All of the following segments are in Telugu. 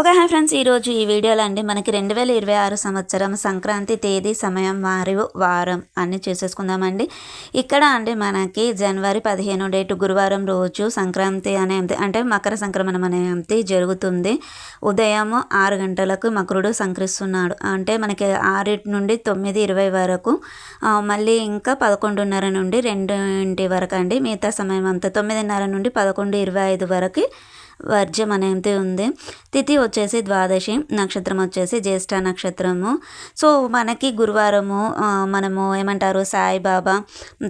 Okay hi friends. ఈరోజు ఈ వీడియోలో అండి మనకి రెండు వేల ఇరవై ఆరు సంవత్సరం సంక్రాంతి తేదీ సమయం మరియు వారం అన్ని చేసేసుకుందామండి. ఇక్కడ అండి మనకి జనవరి పదిహేను డేటు గురువారం రోజు సంక్రాంతి అనే అంటే మకర సంక్రమణం అనేది జరుగుతుంది. ఉదయం ఆరు గంటలకు మకరుడు సంక్రిస్తున్నాడు. అంటే మనకి ఆరింటి నుండి తొమ్మిది ఇరవై వరకు మళ్ళీ ఇంకా పదకొండున్నర నుండి రెండింటి వరకు అండి. మిగతా సమయం అంతా తొమ్మిదిన్నర నుండి పదకొండు ఇరవై ఐదు వరకు వర్జం అనేది ఉంది. తిథి వచ్చేసి ద్వాదశి నక్షత్రం వచ్చేసి జ్యేష్ఠ నక్షత్రము. సో మనకి గురువారము మనము ఏమంటారు సాయిబాబా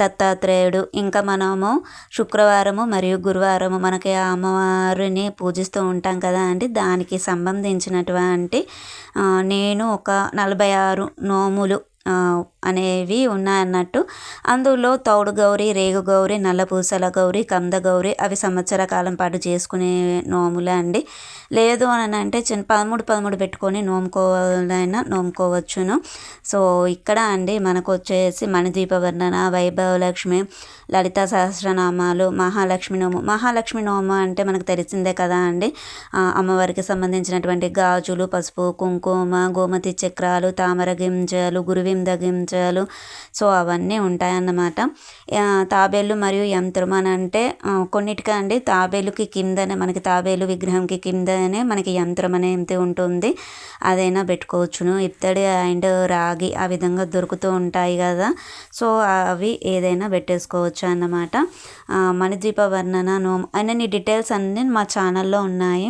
దత్తాత్రేయుడు ఇంకా మనము శుక్రవారము మరియు గురువారము మనకి అమ్మవారిని పూజిస్తూ ఉంటాం కదా అండి. దానికి సంబంధించినటువంటి నేను ఒక నలభై ఆరు నోములు అనేవి ఉన్నాయన్నట్టు. అందులో తౌడు గౌరి రేగు గౌరి నల్లపూసల గౌరి కంద గౌరి అవి సంవత్సర కాలం పాటు చేసుకునే నోములే అండి. లేదు అని అంటే చిన్న పదమూడు పదమూడు పెట్టుకొని నోముకోవాలైనా నోముకోవచ్చును. సో ఇక్కడ అండి మనకు వచ్చేసి మణిదీప వర్ణన వైభవలక్ష్మి లలిత సహస్రనామాలు మహాలక్ష్మి నోము. మహాలక్ష్మి నోము అంటే మనకు తెలిసిందే కదా అండి. అమ్మవారికి సంబంధించినటువంటి గాజులు పసుపు కుంకుమ గోమతి చక్రాలు తామర గింజలు గురువింద గింజలు. సో అవన్నీ ఉంటాయన్నమాట. తాబేలు మరియు యంత్రం అని అంటే కొన్నిటికండి. అండి తాబేలుకి కిందనే మనకి తాబేలు విగ్రహంకి కిందనే మనకి యంత్రం అనేది ఉంటుంది. అదైనా పెట్టుకోవచ్చును. ఇత్తడి అండ్ రాగి ఆ విధంగా దొరుకుతూ ఉంటాయి కదా. సో అవి ఏదైనా పెట్టేసుకోవచ్చు అన్నమాట. మణిద్వీప వర్ణన నోమ్. నీ డీటెయిల్స్ అన్నీ మా ఛానల్లో ఉన్నాయి.